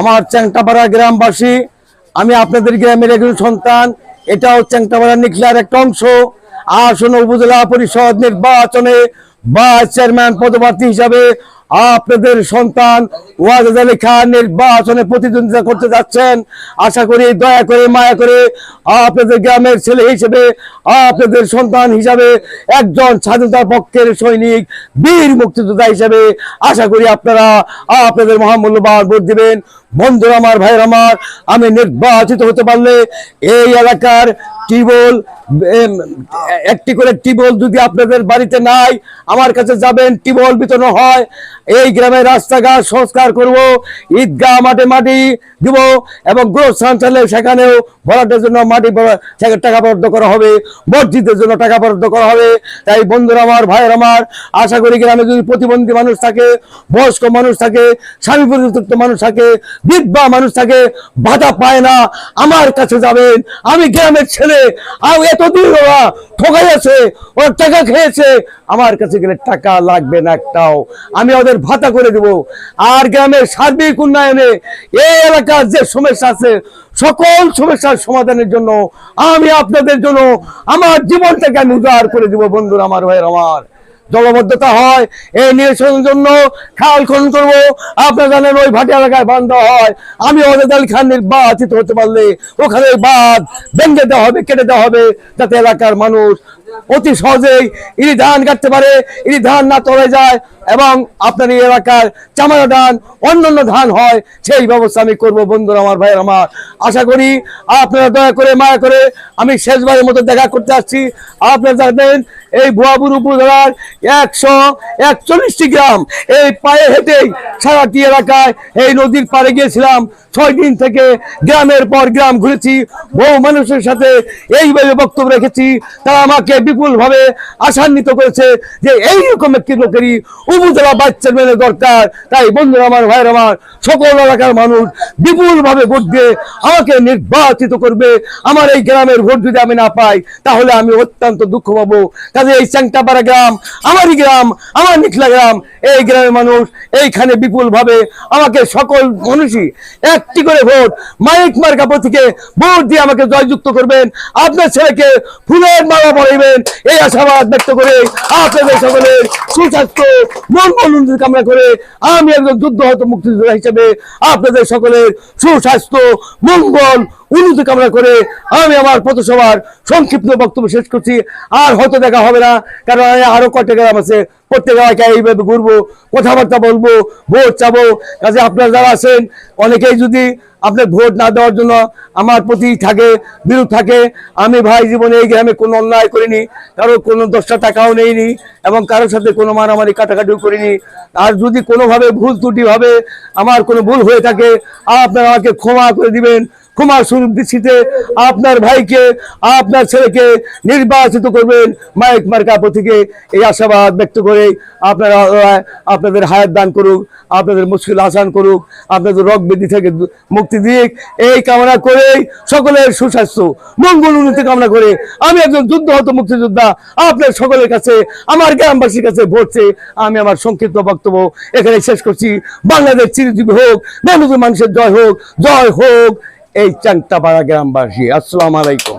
আমার চ্যাংটাপাড়া গ্রামবাসী, আমি আপনাদের গ্রামের একজন সন্তান, এটাও চ্যাংটাপাড়া নিখিলার একটা অংশ। আসন উপজেলা পরিষদ নির্বাচনে বা চেয়ারম্যান পদপ্রার্থী হিসাবে আপনাদের সন্তান ওয়াজেদ আলী খান নির্বাচনে প্রতিদ্বন্দ্বিতা করতে যাচ্ছেন। আশা করি, দয়া করে, মায়া করে আপনাদের গ্রামের ছেলে হিসেবে, আপনাদের সন্তান হিসাবে একজন স্বাধীনতার পক্ষের সৈনিক, বীর মুক্তিযোদ্ধা হিসেবে আশা করি আপনারা আপনাদের মহামূল্যবান ভোট দিবেন। বন্ধুরা, আমার ভাইয়ের, আমার, আমি নির্বাচিত হতে পারলে এই এলাকার এম, একটি করে টিবল যদি আপনাদের বাড়িতে নাই আমার কাছে যাবেন টিবল বিতরণ হয়। এই গ্রামের রাস্তাঘাট সংস্কার করব ঈদগাহ মাঠে মাটি দিব এবং গ্রোসাঞ্চালে সেখানেও ভরাটের জন্য মাটি টাকা বরাদ্দ করা হবে মসজিদের জন্য টাকা বরাদ্দ করা হবে। তাই বন্ধুরা আমার ভাইয়ের আমার আশা করি গ্রামে যদি প্রতিবন্ধী মানুষ থাকে বয়স্ক মানুষ থাকে স্বামী পরিযুক্ত মানুষ থাকে বিধবা মানুষ থাকে বাধা পায় না। আমার কাছে যাবেন আমি গ্রামের ছেলে। আর এতদিন ওরা ঠকাই আছে ওরা টাকা খেয়েছে। আমার কাছে গেলে টাকা লাগবে না একটাও। আমি ওদের ভাতা করে দেব। আর গ্রামের সার্বিক উন্নয়নে এই এলাকার যে সমস্যা আছে, সকল সমস্যার সমাধানের জন্য আমি আপনাদের জন্য আমার জীবনটাকে আমি উদার করে দেবো, বন্ধুরা, আমার ভাইয়ের, আমার। জলবদ্ধতা হয়, এই নিরসনের জন্য খাল খনন করব। আপনারা জানেন ওই ভাটি এলাকায় বান্ধ হয়। আমি আলী খান নির্বাচিত হতে পারলে ওখানে বাঁধ ভেঙে দেওয়া হবে, কেটে দেওয়া হবে, যাতে এলাকার মানুষ অতি সহজেই ইনি ধান কাটতে পারে ইনি ধান না তলে যায় এবং আপনার এই এলাকার চামারা ধান, অন্যান্য ধান হয়, সেই ব্যবস্থা আমি করব বন্ধুরা, আমার ভাইয়ের আমার। আশা করি আপনারা দয়া করে, মায়া করে আমি শেষবারের মতো দেখা করতে আসছি। আপনারা জানেন, এই ভুয়াবুর উপজেলার একশো একচল্লিশটি গ্রাম, এই পায়ে হেঁটেই সারাটি এলাকায় এই নদীর পাড়ে গিয়েছিলাম। ছয় দিন থেকে গ্রামের পর গ্রাম ঘুরেছি, বহু মানুষের সাথে এইভাবে বক্তব্য রেখেছি। তারা আমাকে বিপুল ভাবে আশান্বিত করেছে যে এইরকম একটি লোকেরই উপজেলা বাচ্চা মেলে দরকার। তাই বন্ধুরা আমার, ভাইয়ের আমার, সকল এলাকার মানুষ বিপুল ভাবে ভোট দিয়ে আমাকে নির্বাচিত করবে। আমার এই গ্রামের ভোট যদি আমি না পাই, তাহলে আমি অত্যন্ত দুঃখ পাবো। কাজে এই চ্যাংটাপাড়া গ্রাম, আমারই গ্রাম, আমার নিখলা গ্রাম, এই গ্রামের মানুষ এইখানে বিপুল ভাবে আমাকে সকল মানুষই একটি করে ভোট, মাইক মার্কা থেকে ভোট দিয়ে আমাকে জয়যুক্ত করবেন। আপনার ছেলেকে ফুলের মালা পড়াইবেন এই আশাবাদ ব্যক্ত করে আপনাদের সকলের সুস্বাস্থ্য মঙ্গল উন্নতি কামনা করে আমি একজন যুদ্ধ হত মুক্তিযোদ্ধা হিসেবে আপনাদের সকলের সুস্বাস্থ্য, মঙ্গল উন্নতি কামনা করে আমি আমার পথসভার সংক্ষিপ্ত বক্তব্য শেষ করছি। আর হয়তো দেখা হবে না, কারণ আমি আরও কয়েকটা গ্রাম আছে। প্রত্যেক এলাকায় এইভাবে ঘুরবো, কথাবার্তা বলব, ভোট চাবো। কাজে আপনারা যারা আছেন, অনেকেই যদি আপনার ভোট না দেওয়ার জন্য আমার প্রতি থাকে বিরোধ থাকে, আমি ভাই জীবনে এই গ্রামে কোনো অন্যায় করিনি, কারও কোনো দশটা টাকাও নেইনি, এবং কারোর সাথে কোনো মারামারি, কাটাকাটিও করিনি। আর যদি কোনোভাবে ভুল ত্রুটিভাবে আমার কোনো ভুল হয়ে থাকে, আপনারা আমাকে ক্ষমা করে দিবেন। ক্ষমা স্বরূপ দৃষ্টিতে আপনার ভাইকে, আপনার ছেলেকে নির্বাচিত করবেন মাইক মার্কা প্রতীকে। এই আশাবাদ ব্যক্ত করে আপনারা, আপনাদের হায়াত দান করুক, আপনাদের মুশকিল আসান করুক, আপনাদের রোগ বৃদ্ধি থেকে মুক্তি দিক। এই কামনা করেই সকলের সুস্বাস্থ্য, মঙ্গল উন্নতি কামনা করে আমি একজন যুদ্ধ হত মুক্তিযোদ্ধা, আপনার সকলের কাছে, আমার গ্রামবাসীর কাছে চেয়ে আমি আমার সংক্ষিপ্ত বক্তব্য এখানে শেষ করছি। বাংলাদেশ চিরজীবী হোক, বাংলাদেশের মানুষের জয় হোক জয় হোক। এই চাংটাপাড়া গ্রামবাসী আসসালামু আলাইকুম।